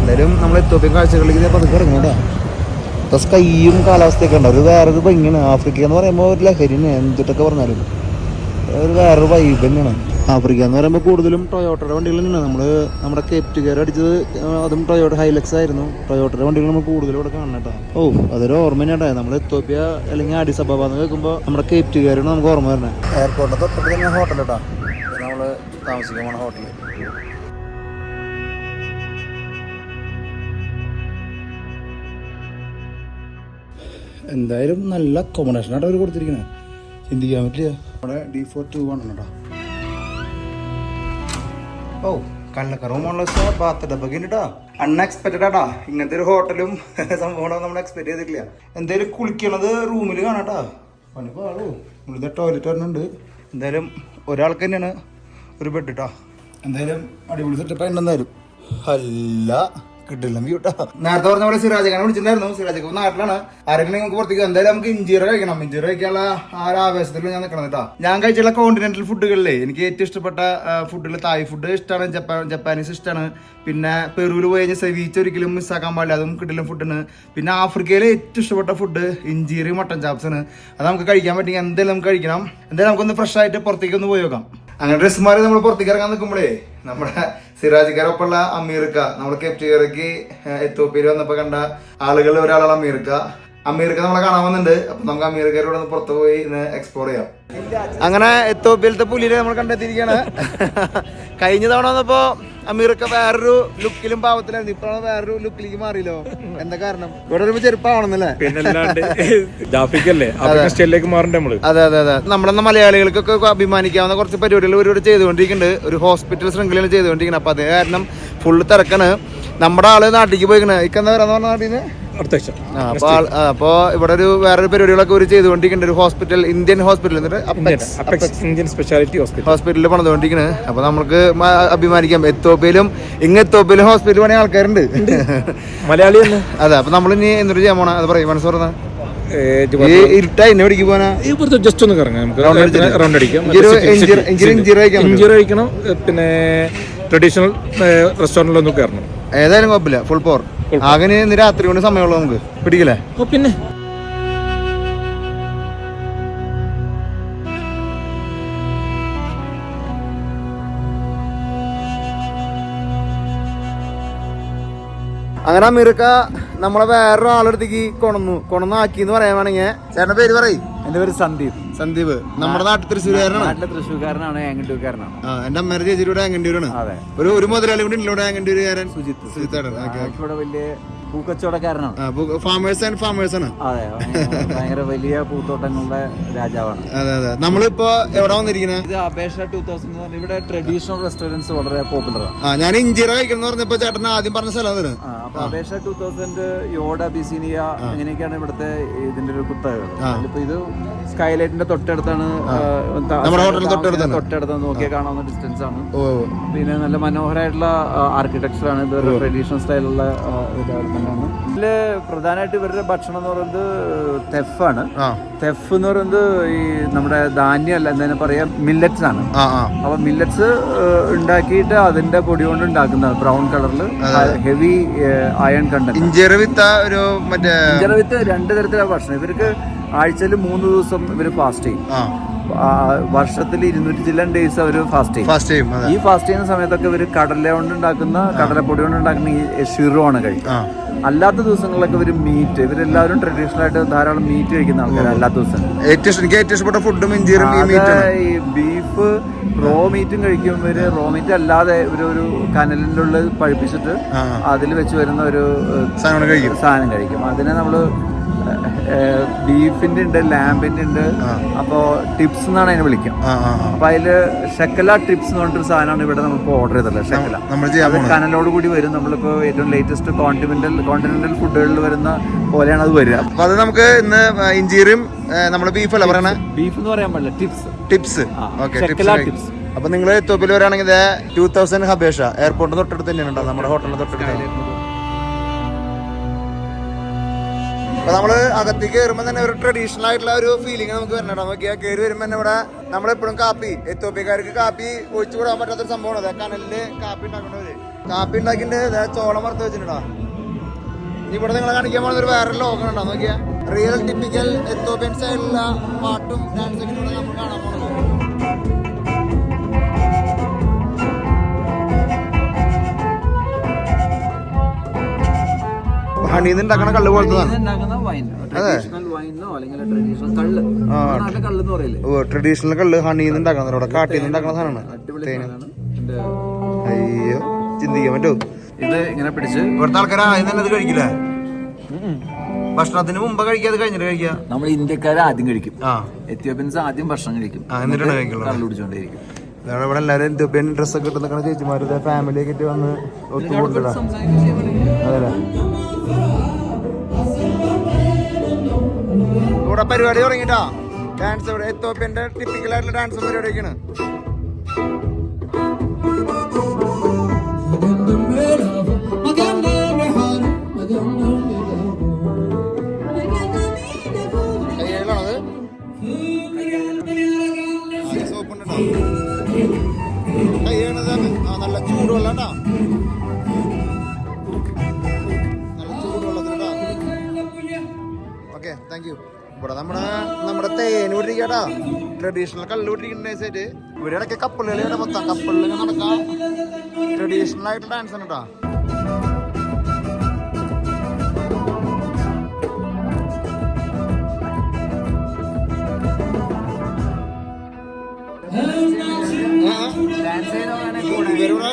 എന്തായാലും നമ്മൾ എത്തോപ്യൻ കാഴ്ചകളിലേക്ക് പതുക്കെ ഇപ്പൊ സ്കൈയും കാലാവസ്ഥയൊക്കെ ഉണ്ട്. ഒരു വേറൊരു ഭംഗിയാണ്. ആഫ്രിക്ക എന്ന് പറയുമ്പോൾ ഒരു ലഹരിയാണ് എന്തിട്ടൊക്കെ പറഞ്ഞാലും. ഒരു വേറൊരു വൈബ് തന്നെയാണ്. ആഫ്രിക്ക എന്ന് പറയുമ്പോൾ കൂടുതലും ടൊയോട്ടയുടെ വണ്ടികൾ തന്നെയാണ്. നമ്മൾ നമ്മുടെ കേപ്റ്റ് കയർ അടിച്ചത് അതും ടൊയോട്ട ഹൈലക്സ് ആയിരുന്നു. ടൊയോട്ടയുടെ വണ്ടികൾ നമ്മൾ കൂടുതലും ഇവിടെ കാണണം കേട്ടോ. ഓ അതൊരു ഓർമ്മ തന്നെയാണ്. നമ്മൾ എത്തോപ്യ അല്ലെങ്കിൽ അഡിസ് അബാബ എന്ന് കേൾക്കുമ്പോൾ നമ്മുടെ കേപ്റ്റ് കയറാണ് നമുക്ക് ഓർമ്മ വരുന്നത് എയർപോർട്ടിന്റെ തൊട്ടടുത്ത് തന്നെ ഹോട്ടൽ കേട്ടോ നമ്മൾ താമസിക്കാൻ പോണ ഹോട്ടൽ എന്തായാലും നല്ല അക്കോമഡേഷൻ ആട്ടോ അവർ കൊടുത്തിരിക്കുന്നത് ചിന്തിക്കാൻ പറ്റില്ല നമ്മുടെ ഡി ഫോർ ടു ആണ് കേട്ടോ ഓ കള്ളക്കറവുമുള്ള ബാത്ത് ഡബ്ബൊക്കെ ഉണ്ട് കേട്ടോ അൺഎക്സ്പെക്റ്റഡ് ആട്ടാ ഇങ്ങനത്തെ ഒരു ഹോട്ടലും സംഭവം നമ്മൾ എക്സ്പെക്ട് ചെയ്തിട്ടില്ല. എന്തായാലും കുളിക്കണത് റൂമിൽ കാണാട്ടാ. പണി പാടോ ഇവിടുത്തെ ടോയ്ലറ്റ് വരുന്നുണ്ട് എന്തായാലും ഒരാൾക്ക് തന്നെയാണ് ഒരു ബെഡ് കേട്ടോ എന്തായാലും അടിപൊളി സെറ്റപ്പ് എന്തായാലും. അല്ല. കിട്ടില്ല. കേട്ടോ നേരത്തെ പറഞ്ഞ പോലെ സിറാജഖാനെ വിളിച്ചിട്ടുണ്ടായിരുന്നു. സിറാജഖ് നാട്ടിലാണ്. ആരെങ്കിലും നിങ്ങൾക്ക് പുറത്തേക്ക് എന്തായാലും നമുക്ക് ഇഞ്ചിയർ കഴിക്കണം. ഇഞ്ചിയർ കഴിക്കാനുള്ള ആ ഒരു ആവേശത്തിൽ ഞാൻ നിൽക്കണം കേട്ടോ ഞാൻ കഴിച്ചുള്ള കോണ്ടിനെന്റൽ ഫുഡുകളിലെ എനിക്ക് ഏറ്റവും ഇഷ്ടപ്പെട്ട ഫുഡുകൾ തായ് ഫുഡ് ഇഷ്ടമാണ് ജപ്പാൻ ജപ്പാനീസ് ഇഷ്ടമാണ് പിന്നെ പെറുവിൽ പോയി കഴിഞ്ഞാൽ സെവീച്ച് ഒരിക്കലും മിസ്സാക്കാൻ പാടില്ല. അതും കിട്ടില്ല ഫുഡാണ് പിന്നെ ആഫ്രിക്കയിലെ ഏറ്റവും ഇഷ്ടപ്പെട്ട ഫുഡ് ഇഞ്ചീറി മട്ടൻ ചാപ്സ് ആണ്. അത് നമുക്ക് കഴിക്കാൻ പറ്റി എന്തായാലും നമുക്ക് കഴിക്കണം. എന്തായാലും നമുക്കൊന്ന് ഫ്രഷ് ആയിട്ട് പുറത്തേക്ക് ഒന്ന് പോയി നോക്കാം. അങ്ങനെ ഡ്രസ് മാറി നമ്മൾ പുറത്തേക്ക് ഇറങ്ങാൻ നിൽക്കുമ്പോഴേ നമ്മുടെ സിറാജിക്കാരൊപ്പമുള്ള അമീർക്ക. നമ്മൾ കെപ്റ്റിയറയ്ക്ക് എത്തോപ്യയിൽ വന്നപ്പോൾ കണ്ട ആളുകളിൽ ഒരാളാണ് അമീർക്ക. അമീർക്ക നമ്മളെ കാണാൻ വന്നിട്ടുണ്ട്. അപ്പൊ നമുക്ക് അമീർക്കരോട് ഒന്ന് പുറത്തു പോയി ഇന്ന് എക്സ്പ്ലോർ ചെയ്യാം. അങ്ങനെ എത്തോപ്യയിലത്തെ പുലിയെ നമ്മൾ കണ്ടെത്തിയിരിക്കുകയാണ്. കഴിഞ്ഞ തവണ വന്നപ്പോ അമീർക്ക വേറൊരു ലുക്കിലും പാവത്തിലായിരുന്നു ഇപ്പോഴാണ് വേറൊരു ലുക്കിലേക്ക് മാറിയല്ലോ. എന്താ കാരണം? ഇവിടെ വരുമ്പോ ചെറുപ്പമാണെന്നല്ലേ അതെ. അതെ അതെ നമ്മളെന്ന മലയാളികൾക്കൊക്കെ അഭിമാനിക്കാവുന്ന കുറച്ച് പരിപാടികൾ ഒരുപാട് ചെയ്തുകൊണ്ടിരിക്കുന്നുണ്ട്. ഒരു ഹോസ്പിറ്റൽ ശൃംഖലയാണ് ചെയ്തുകൊണ്ടിരിക്കുന്നത്. അപ്പൊ അത് കാരണം ഫുള്ള് തിരക്കാണ്. നമ്മുടെ ആൾ നാട്ടിലേക്ക് പോയിക്കണേ. ഇക്കെന്താ പറയാന്ന് പറഞ്ഞ നാട്ടിൽ നിന്ന് അടുത്ത ആഴ്ച അപ്പോൾ ഇവിടെ ഒരു വേറൊരു പരിപാടികളൊക്കെ ഒരു ചെയ്തുകൊണ്ടിരിക്കുന്നുണ്ട്. ഒരു hospital Indian hospital Indian speciality hospital ഹോസ്പിറ്റലിൽ പണിതുകൊണ്ടിരിക്കുന്നത് അപ്പൊ നമുക്ക് അഭിമാനിക്കാം. എത്തോപ്യയിലും ഇങ്ങ് എത്തോപ്യയിലും ഹോസ്പിറ്റൽ പണിയ ആൾക്കാരുണ്ട്. മലയാളി തന്നെ. അതെ അപ്പൊ നമ്മൾ ഇനി എന്തൊരു ചെയ്യാൻ പോണ? അത് പറയും മനസ്സ് പറഞ്ഞ ഏ, ഈ ഇരുട്ടാ എന്നെ പിടിക്ക് പോനാ ജസ്റ്റ് ഒന്ന് കറങ്ങാം. നമുക്ക് റൗണ്ട് അടിക്കാം? ഇഞ്ചിരി കഴിക്കണം പിന്നെ ട്രഡീഷണൽ റെസ്റ്റോറന്റിലൊന്നും കയറണം. ഏതായാലും കുഴപ്പമില്ല. ഫുൾ പോർ ആകെ ഇനി ഇന്ന് രാത്രി കൊണ്ട് സമയമുള്ളൂ നമുക്ക്. പിടിക്കില്ലേ? പിന്നെ. അങ്ങനെ അമീർക്ക നമ്മളെ വേറൊരാളെടുത്തേക്ക് കൊണന്നു. കൊണന്നാക്കി എന്ന് പറയാൻ വേണമെങ്കിൽ ചേട്ടന്റെ പേര് പറയും. എന്റെ പേര് സന്ദീപ്. സന്ദീപ് നമ്മുടെ നാട്ടിൽ തൃശ്ശൂരുകാരനാണ്? നാട്ടിലെ തൃശ്ശൂർക്കാരനാണ് ഏങ്ങണ്ടൂർക്കാരനാണ് ആ എന്റെ അമ്മയുടെ ചേച്ചിയുടെ ആംഗണ്ടൂരാണ് അതെ. ഒരു ഒരു മുതലാളി കൂടി ഇല്ലൂടെ ആംഗണ്ടൂരുകാരൻ സുജിത്ത് സുജിത്താണ് ഇവിടെ വലിയ പൂക്കച്ചവടക്കാരനാണ്. ഫാമേഴ്സ് ആൻഡ് ഫാമേഴ്സ് ആണ്. അതെ ഭയങ്കര- വലിയ പൂത്തോട്ടങ്ങളുടെ രാജാവാണ്. അതെ അതെ. നമ്മളിപ്പോ എവിടെ വന്നിരിക്കുന്നത് ഇത് അപേക്ഷ ടൂ തൗസൻഡ് ഇവിടെ ട്രഡീഷണൽ റെസ്റ്റോറന്റ്സ് വളരെ പോപ്പുലർ ആണ്. ഞാൻ ഇഞ്ചിറ കഴിക്കണം പറഞ്ഞപ്പോ ചേട്ടൻ ആദ്യം പറഞ്ഞ സ്ഥലം അപ്പൊ അപേക്ഷ ടൂ തൗസൻഡ് യോഡ ബിസിനിയ അങ്ങനെയൊക്കെയാണ് ഇവിടുത്തെ ഇതിന്റെ ഒരു കുത്തകകൾ. ഇപ്പൊ ഇത് സ്കൈലൈറ്റിന്റെ തൊട്ടടുത്താണ്. തൊട്ടടുത്ത് നോക്കിയാൽ കാണാവുന്ന ഡിസ്റ്റൻസ് ആണ്. പിന്നെ നല്ല മനോഹരമായിട്ടുള്ള ആർക്കിടെക്ചർ ആണ്. ഇത് ട്രഡീഷണൽ സ്റ്റൈലുള്ള ഡെവലപ്മെന്റ് ആണ് ഇതിൽ പ്രധാനമായിട്ട് ഇവരുടെ ഭക്ഷണം എന്ന് പറയുന്നത് തെഫാണ് ആ. തെഫ് എന്ന് പറയുന്നത് ഈ നമ്മുടെ ധാന്യമല്ല എന്താ പറയാ മില്ലറ്റ്സ് ആണ്. അപ്പൊ മില്ലറ്റ്സ് ഉണ്ടാക്കിയിട്ട് അതിന്റെ പൊടി കൊണ്ട് ഉണ്ടാക്കുന്നത് ബ്രൗൺ കളറിൽ ഹെവി അയൺ കണ്ടന്റ്. ഇഞ്ചിറ വിത്ത ഒരു മറ്റേ വിത്ത് രണ്ട് തരത്തിലാണ് ഭക്ഷണം. ഇവർക്ക് ആഴ്ചയിൽ മൂന്ന് ദിവസം ഇവർ ഫാസ്റ്റ് ചെയ്യും. വർഷത്തിൽ ഇരുന്നൂറ്റി ചില്ലൻ ഡേയ്സ് അവർ ഫാസ്റ്റ് ചെയ്യും. ഫാസ്റ്റ് ചെയ്യും ഈ ഫാസ്റ്റ് ചെയ്യുന്ന സമയത്തൊക്കെ ഇവർ കടല കൊണ്ട് ഉണ്ടാക്കുന്ന കടലപ്പൊടി കൊണ്ട് ഉണ്ടാക്കുന്ന ഈ ഷിറോ ആണ് കഴിക്കുക അല്ലാത്ത ദിവസങ്ങളിലൊക്കെ ഇവർ മീറ്റ് ഇവരെല്ലാവരും ട്രഡീഷണൽ ആയിട്ട് ധാരാളം മീറ്റ് കഴിക്കുന്ന ആൾക്കാർ അല്ലാത്ത ദിവസം ഏറ്റവും എനിക്ക് ഏറ്റവും ഇഷ്ടപ്പെട്ട ഫുഡും ഈ ബീഫ് ബീഫ് റോ മീറ്റും കഴിക്കും ഇവർ റോ മീറ്റ് അല്ലാതെ ഒരു ഒരു കനലിന്റെ ഉള്ളിൽ പഴുപ്പിച്ചിട്ട് അതിൽ വെച്ച് വരുന്ന ഒരു സാധനം കഴിക്കും. സാധനം കഴിക്കും. അതിനെ നമ്മൾ ബീഫിന്റെ ഉണ്ട് ലാമ്പിന്റെ ഉണ്ട്. അപ്പോ ടിപ്സ് എന്നാണ് അതിനെ വിളിക്കാം. അപ്പൊ അതിൽ ഷെക്കല ടിപ്സ് എന്ന് പറഞ്ഞിട്ടൊരു സാധനമാണ് ഇവിടെ നമുക്ക് ഓർഡർ ചെയ്തല്ലോ ഷെക്കല. നമ്മൾ അത് കനലോട് കൂടി വരും. നമ്മളിപ്പോ ഏറ്റവും ലേറ്റസ്റ്റ് കോണ്ടിനെന്റൽ കോണ്ടിനെന്റൽ ഫുഡുകളിൽ വരുന്ന പോലെയാണ് അത് വരിക. അപ്പൊ അത് നമുക്ക് ഇന്ന് ഇഞ്ചീറിയും നമ്മുടെ ബീഫ് അല്ല പറയണേ? ബീഫ് എന്ന് പറയാൻ പാടില്ല ടിപ്സ് ടിപ്സ്. Okay tips. അപ്പൊ നിങ്ങൾ തൊപ്പിൽ വരാണെങ്കിൽ ടൂ തൗസൻഡ് ഹബേഷ എയർപോർട്ടിന് തൊട്ടടുത്ത് തന്നെയാണ് നമ്മുടെ ഹോട്ടലിന് തൊട്ടടുത്ത് അപ്പൊ നമ്മൾ അകത്തേക്ക് കയറുമ്പോ തന്നെ ഒരു ട്രഡീഷണൽ ആയിട്ടുള്ള ഒരു ഫീലിംഗ് നമുക്ക് വരണം നോക്കിയാ കയറി വരുമ്പോ തന്നെ ഇവിടെ നമ്മളെപ്പോഴും കാപ്പി എത്തോപ്യക്കാർക്ക് കാപ്പി ഒഴിച്ചു കൂടാൻ പറ്റാത്തൊരു സംഭവമാണ്. അതെ കനലിൽ കാപ്പി ഉണ്ടാക്കേണ്ടത് കാപ്പി ഉണ്ടാക്കിന്റെ ചോളം വറുത്ത് വെച്ചിട്ടുണ്ടാ ഇവിടെ നിങ്ങളെ കാണിക്കാൻ പോകുന്ന ഒരു വേറെ ലോകം ഉണ്ടോ നോക്കിയാ. റിയൽ ടിപ്പിക്കൽ എത്തോപ്യൻസ് സ്റ്റൈലുള്ള പാട്ടും ഡാൻസും നമ്മൾ കാണാൻ പോകുന്നത്. ഹണിന്ന് കള്ള് പോലത്തെ ട്രഡീഷണൽ കള്ള്. ഹണിന്ന് കാട്ടിന്ന് ഉണ്ടാക്കണ സാധനമാണ്. അയ്യോ ചിന്തിക്കാൻ ഇത് ഇങ്ങനെ പിടിച്ച് ഇവിടുത്തെ ആൾക്കാർ ആദ്യം തന്നെ അത് കഴിക്കില്ല? ഭക്ഷണത്തിന് മുമ്പ് കഴിക്കാതെ കഴിഞ്ഞിട്ട് കഴിക്കുക. നമ്മൾ ഇന്ത്യക്കാരെ ആദ്യം കഴിക്കും. ആ. എത്യോപ്യൻസ് ആദ്യം ഭക്ഷണം കഴിക്കും. ആ, എന്നിട്ടാണ് കഴിക്കുള്ളൂ. കള്ളു കുടിച്ചോണ്ടിരിക്കും ഇതാണ് ഇവിടെ എല്ലാവരും എന്തോപ്പിയൻ ഡ്രസ്സൊക്കെ ഇട്ട് നിൽക്കണ ചേച്ചിമാരുടെ ഫാമിലി ഒക്കെ ആയിട്ട് വന്ന് ഒത്തുകൂടുന്നതാ അതല്ലേ? ഇവിടെ പരിപാടി തുടങ്ങിട്ടാ ഡാൻസ് ഇവിടെ എത്തോപ്യന്റെ ടിപ്പിക്കൽ ആയിട്ടുള്ള ഡാൻസ് പരിപാടിയൊക്കെയാണ്. താങ്ക് യു ഇവിടെ നമ്മുടെ നമ്മുടെ തേൻ വിട്ടിരിക്കട്ടാ ട്രഡീഷണൽ കല്ല് വിട്ടിരിക്കുന്ന നൈസായിട്ട് ഇവിടെ ഇടയ്ക്ക് കപ്പലുകളിയുടെ മൊത്തം കപ്പിളിൽ നടക്കാം. ട്രഡീഷണൽ ആയിട്ട് ഡാൻസ് ആണ് കേട്ടോ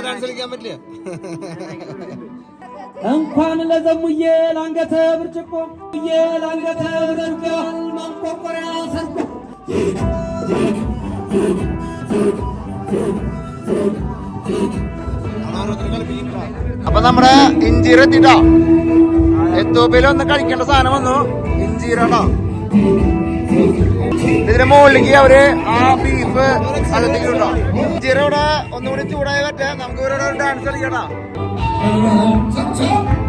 ഡാൻസ് കളിക്കാൻ പറ്റില്ല. እንኳን ለዘሙዬ ላንገተ ብርጭቆ ዬ ላንገተ ብርጭቆ ማንቆርቆሪያ ሰርቆ അപ്പൊ നമ്മുടെ ഇഞ്ചീര എത്തിട്ടോ എത്തോപ്പിയിൽ ഒന്ന് കഴിക്കേണ്ട സാധനം വന്നു ഇഞ്ചീരാണോ ഇതിന്റെ മുകളിലേക്ക് അവര് ആ ബീഫ് അകത്തേക്കുണ്ടോ ഇഞ്ചീര ഇവിടെ ഒന്നുകൂടി ചൂടായി പറ്റേ നമുക്ക് ഇവരോട് ഡാൻസ് കളിക്കട്ടോ 여러분 척척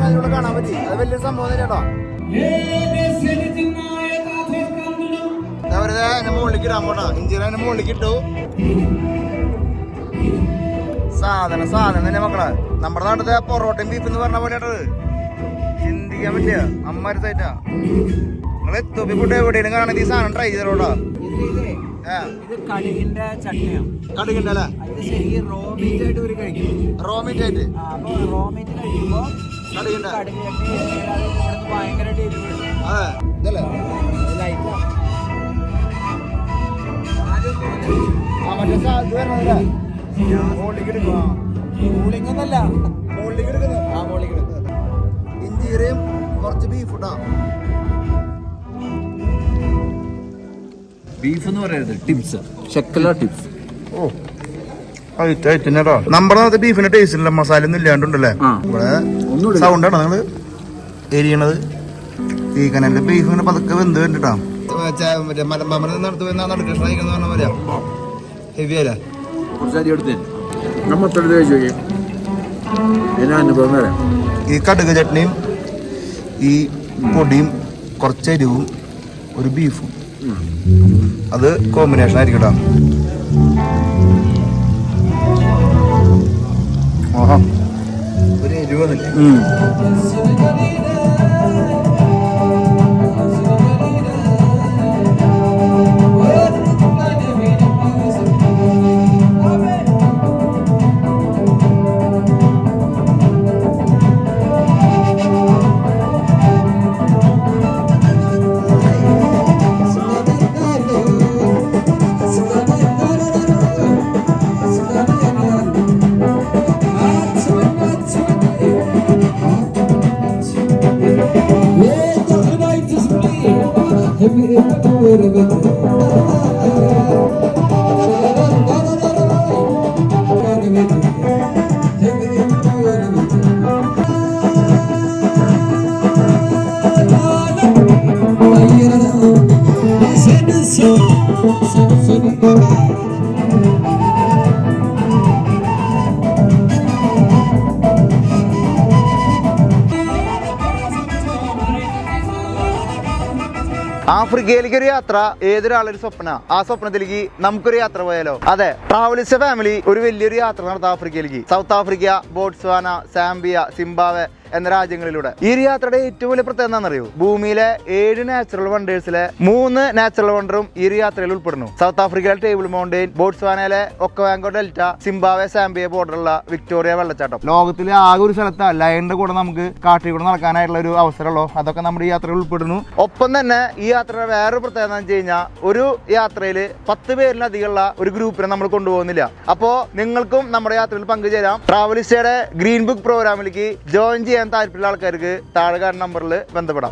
അതിലൂടെ കാണാൻ പറ്റി. അത് വലിയൊരു സംഭവം മുകളിലേക്ക് ഇടാൻ ഇഞ്ചിറ മുകളിലേക്ക് ഇട്ടു. സാധനം സാധനം തന്നെ മക്കളെ. നമ്മുടെ നാട്ടിലെ പൊറോട്ടയും ബീഫ് എന്ന് പറഞ്ഞ പോലെ ചിന്തിക്കാൻ പറ്റിയ? അമ്മാരി സൈറ്റാ നിങ്ങൾ എത്തോപ്യ ഫുഡ് എവിടെയും കാണാൻ ഈ സാധനം ട്രൈ ചെയ്തോട്ടാ കടുകിന്റെ ഇത് കടുകിന്റെ അല്ലേ? ഇത് ശരിക്കും റോ മീറ്റ് ആയിട്ട് ഇവർ റോ മീറ്റ് ആയിട്ട്. ആ, അപ്പൊ റോ മീറ്റ് കഴിക്കുമ്പോ എടുക്കുന്നത്. കുറച്ച് ബീഫ് ഇട്ടാ ബീഫ് എന്ന് പറയരുത് ടിപ്സ് ചെക്കല ടിപ്സ് ഓ. കേട്ടോ. നമ്മുടെ നാളത്തെ ബീഫിന്റെ ടേസ്റ്റ് ഇല്ല മസാല ഒന്നും ഇല്ലാണ്ടുണ്ടല്ലേ? ആ. ഇവിടെ ഒന്നുകൂടി സൗണ്ട് ആണോ നിങ്ങൾ എരിയണത് ഈ കനലിന്റെ ബീഫ് ഇങ്ങനെ പതുക്കെ വെന്ത് വേണ്ടിട്ടാ ഈ കടുക് ചട്നിയും ഈ പൊടിയും കുറച്ച് എരിവും ഒരു ബീഫും അത് കോമ്പിനേഷൻ ആയിരിക്കും ഒരു ആഫ്രിക്കയിലേക്ക് ഒരു യാത്ര ഏതൊരാളൊരു സ്വപ്ന? ആ സ്വപ്നത്തിലേക്ക് നമുക്കൊരു യാത്ര പോയാലോ? അതെ ട്രാവലിസ്റ്റ് ഫാമിലി ഒരു വലിയൊരു യാത്ര നടത്താം ആഫ്രിക്കയിലേക്ക്. South Africa Botswana Zambia Zimbabwe എന്ന രാജ്യങ്ങളിലൂടെ. ഈ ഒരു യാത്രയുടെ ഏറ്റവും വലിയ പ്രത്യേകത എന്താണെന്നറിയോ? ഭൂമിയിലെ ഏഴ് നാച്ചുറൽ വണ്ടേഴ്സിലെ മൂന്ന് നാച്ചുറൽ വണ്ടറും ഈ ഒരു യാത്രയിൽ ഉൾപ്പെടുന്നു. സൗത്ത് ആഫ്രിക്കയിലെ ടേബിൾ മൗണ്ടെയിൻ ബോട്സ്വാനയിലെ ഒക്കവാങ്കോ ഡെൽറ്റ സിംബാവെ സാംബിയ ബോർഡറുള്ള വിക്ടോറിയ വെള്ളച്ചാട്ടം. ലോകത്തിലെ ആകെ ഒരു സ്ഥലത്ത് ലയണിന്റെ കൂടെ നമുക്ക് കാട്ടിൽ കൂടെ നടക്കാനായിട്ടുള്ള ഒരു അവസരമുള്ളൂ. അതൊക്കെ നമ്മുടെ ഈ യാത്രയിൽ ഉൾപ്പെടുന്നു. ഒപ്പം തന്നെ ഈ യാത്രയുടെ വേറൊരു പ്രത്യേകത എന്ന് വെച്ച് കഴിഞ്ഞാൽ ഒരു യാത്രയിൽ പത്ത് പേരിലധികമുള്ള ഒരു ഗ്രൂപ്പിനെ നമ്മൾ കൊണ്ടുപോകുന്നില്ല. അപ്പോൾ നിങ്ങൾക്കും നമ്മുടെ യാത്രയിൽ പങ്കുചേരാം. ട്രാവലിസ്റ്റയുടെ ഗ്രീൻ ബുക്ക് പ്രോഗ്രാമിലേക്ക് ജോയിൻ ചെയ്യാൻ താല്പര്യമുള്ള ആൾക്കാർക്ക് താഴെ കാണുന്ന നമ്പറിൽ ബന്ധപ്പെടാം.